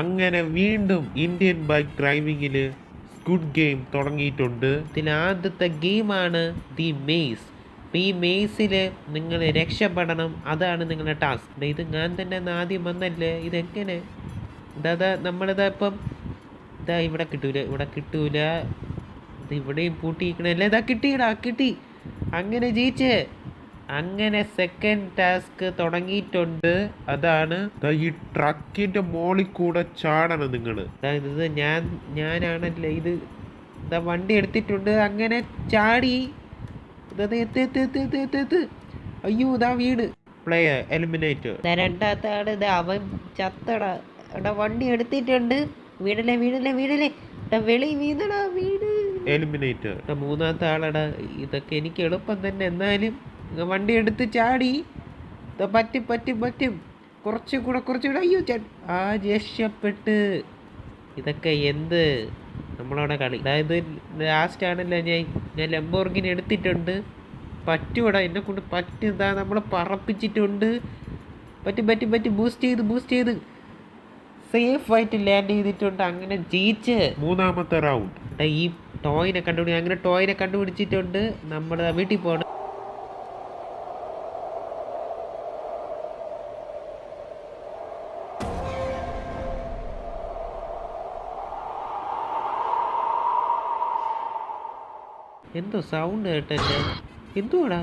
അങ്ങനെ വീണ്ടും Indian bike ഡ്രൈവിങ്ങിൽ ഗുഡ് ഗെയിം തുടങ്ങിയിട്ടുണ്ട്. ഇതിൽ ആദ്യത്തെ ഗെയിമാണ് ദി മെയ്സ് ഈ മെയ്സിൽ നിങ്ങൾ രക്ഷപ്പെടണം. അതാണ് നിങ്ങളുടെ ടാസ്ക് ഇത് ഞാൻ തന്നെ ആദ്യം വന്നല്ലേ? ഇതെങ്ങനെ? ഇതാ നമ്മളിതാ ഇപ്പം ഇതാ ഇവിടെ കിട്ടൂല ഇവിടെ കിട്ടൂല. ഇത് ഇവിടെയും പൂട്ടിയിരിക്കണല്ലേ? ഇതാ കിട്ടിയിടാ കിട്ടി. അങ്ങനെ ജയിച്ച്. അങ്ങനെ സെക്കൻഡ് ടാസ്ക് തുടങ്ങിയിട്ടുണ്ട്. അതാണ് ഈ ട്രക്കിന്റെ മോളിൽ കൂടെ ചാടണം നിങ്ങൾ ഇത് ഞാൻ ഞാനാണല്ലേ ഇത് ഇതാ വണ്ടി എടുത്തിട്ടുണ്ട്. അങ്ങനെ ചാടി. അയ്യോ ഇതാ വീട് പ്ലെയർ എലിമിനേറ്റ് രണ്ടാമത്തെ ആൾ ഇതാ അവൻ ചത്തടാ. എടാ വണ്ടി എടുത്തിട്ടുണ്ട്. വീടല്ലേ വീടല്ലേ വീടല്ലേ വെളി വീണടാ വീട് എലിമിനേറ്റ് മൂന്നാമത്തെ ആളടാ ഇതൊക്കെ എനിക്ക് എളുപ്പം തന്നെ. എന്നാലും വണ്ടി എടുത്ത് ചാടി. പറ്റും പറ്റും പറ്റും. കുറച്ച് കൂടെ കുറച്ചുകൂടെ അയ്യോ ചേ ആ രക്ഷപ്പെട്ട് ഇതൊക്കെ എന്ത്? നമ്മളവിടെ കളി. അതായത് ലാസ്റ്റ് ആണല്ലോ ഞാൻ ഞാൻ ലംബോർഗിന് എടുത്തിട്ടുണ്ട്. പറ്റൂടാ എന്നെ കൊണ്ട് പറ്റും. ഇതാ നമ്മൾ പറപ്പിച്ചിട്ടുണ്ട്. പറ്റും പറ്റും പറ്റും. ബൂസ്റ്റ് ചെയ്ത് ബൂസ്റ്റ് ചെയ്ത്. സേഫ് ആയിട്ട് ലാൻഡ് ചെയ്തിട്ടുണ്ട്. അങ്ങനെ ജയിച്ച്. മൂന്നാമത്തെ റൗണ്ട് ഈ ടോയിനെ കണ്ടുപിടി അങ്ങനെ ടോയിനെ കണ്ടുപിടിച്ചിട്ടുണ്ട്. നമ്മൾ വീട്ടിൽ പോകണം എന്തോ സൗണ്ട് കേട്ടല്ലേ എന്തുവാടാ?